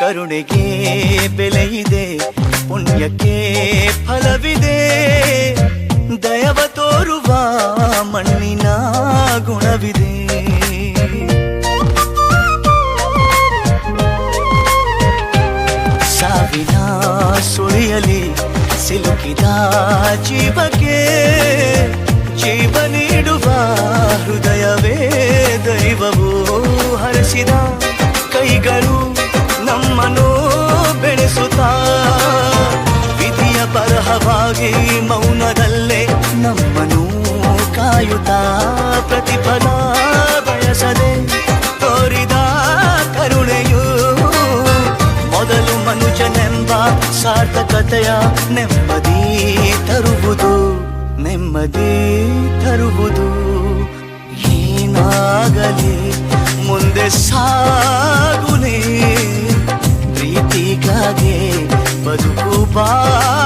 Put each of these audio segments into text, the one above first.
ಕರುಣೆಗೆ ಬೆಲೆಯಿದೆ ಪುಣ್ಯಕ್ಕೆ ಫಲವಿದೆ. ದಯವ ತೋರುವ ಮಣ್ಣಿನ ಗುಣವಿದೆ. ಸಾವಿನ ಸುಳಿಯಲಿ ಸಿಲುಕಿದ ಜೀವಕ್ಕೆ ಬರಹವಾಗಿ ಮೌನದಲ್ಲೇ ನಮ್ಮನ್ನು ಕಾಯುತ್ತಾ ಪ್ರತಿಫಲ ಬಯಸದೆ ತೋರಿದ ಕರುಣೆಯು ಮೊದಲು ಮನುಜನೆಂಬ ಸಾರ್ಥಕತೆಯ ನೆಮ್ಮದಿ ತರುವುದು ನೆಮ್ಮದಿ ತರುವುದು. ಏನಾಗಲಿ ಮುಂದೆ ಸಾಗುನೇ ಪ್ರೀತಿಗಾಗೆ ಬದುಕು ಬಾಳಲಿ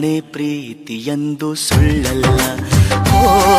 ನನ್ನಾಣೆ ಪ್ರೀತಿಯಂದು ಸುಳ್ಳಲ್ಲ. ಓ